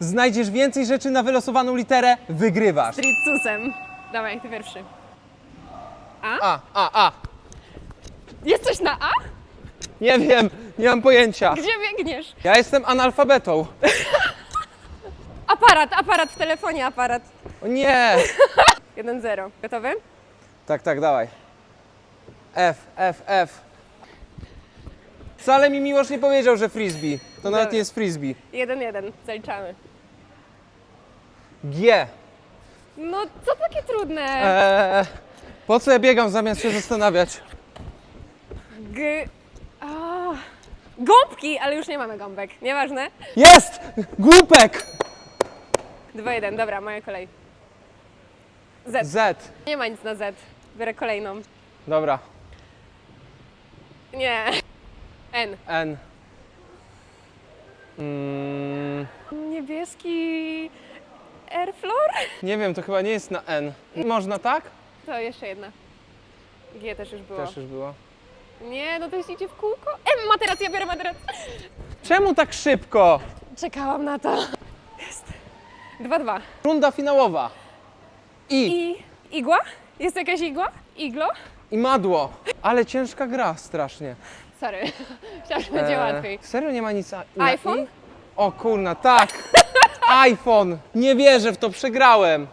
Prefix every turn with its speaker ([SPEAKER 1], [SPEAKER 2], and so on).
[SPEAKER 1] Znajdziesz więcej rzeczy na wylosowaną literę, wygrywasz.
[SPEAKER 2] Tricusem. Dawaj, ty pierwszy.
[SPEAKER 1] A, a, a.
[SPEAKER 2] Jest coś na A?
[SPEAKER 1] Nie wiem, nie mam pojęcia.
[SPEAKER 2] Gdzie biegniesz?
[SPEAKER 1] Ja jestem analfabetą.
[SPEAKER 2] Aparat, aparat w telefonie, aparat.
[SPEAKER 1] O nie!
[SPEAKER 2] 1-0. Gotowy?
[SPEAKER 1] Tak, tak, dawaj. F, F, F. Wcale mi Miłosz nie powiedział, że frisbee. To nawet
[SPEAKER 2] Dobra.
[SPEAKER 1] nie jest frisbee.
[SPEAKER 2] 1-1. Zaliczamy.
[SPEAKER 1] G.
[SPEAKER 2] No, co takie trudne?
[SPEAKER 1] Eee, po co ja biegam zamiast się zastanawiać?
[SPEAKER 2] G... A. Gąbki, ale już nie mamy gąbek. Nieważne.
[SPEAKER 1] Jest! Głupek!
[SPEAKER 2] 2-1. Dobra, moja kolej. Z.
[SPEAKER 1] Z.
[SPEAKER 2] Nie ma nic na Z. Biorę kolejną.
[SPEAKER 1] Dobra.
[SPEAKER 2] Nie. N.
[SPEAKER 1] N. Mm,
[SPEAKER 2] Niebieski... Airfloor?
[SPEAKER 1] nie wiem, to chyba nie jest na N. Można tak?
[SPEAKER 2] To jeszcze jedna. G też już było.
[SPEAKER 1] Też już było.
[SPEAKER 2] Nie, no to już idzie w kółko. M, materac, ja biorę materac.
[SPEAKER 1] Czemu tak szybko?
[SPEAKER 2] Czekałam na to. Jest. 2-2.
[SPEAKER 1] Runda finałowa. I.
[SPEAKER 2] I igła? Jest jakaś igła? Iglo?
[SPEAKER 1] I madło. Ale ciężka gra strasznie.
[SPEAKER 2] Sorry. Myślałam, że będzie łatwiej.
[SPEAKER 1] Serio nie ma nic na
[SPEAKER 2] iPhone?
[SPEAKER 1] I? O kurna, tak. iPhone. Nie wierzę w to, przegrałem.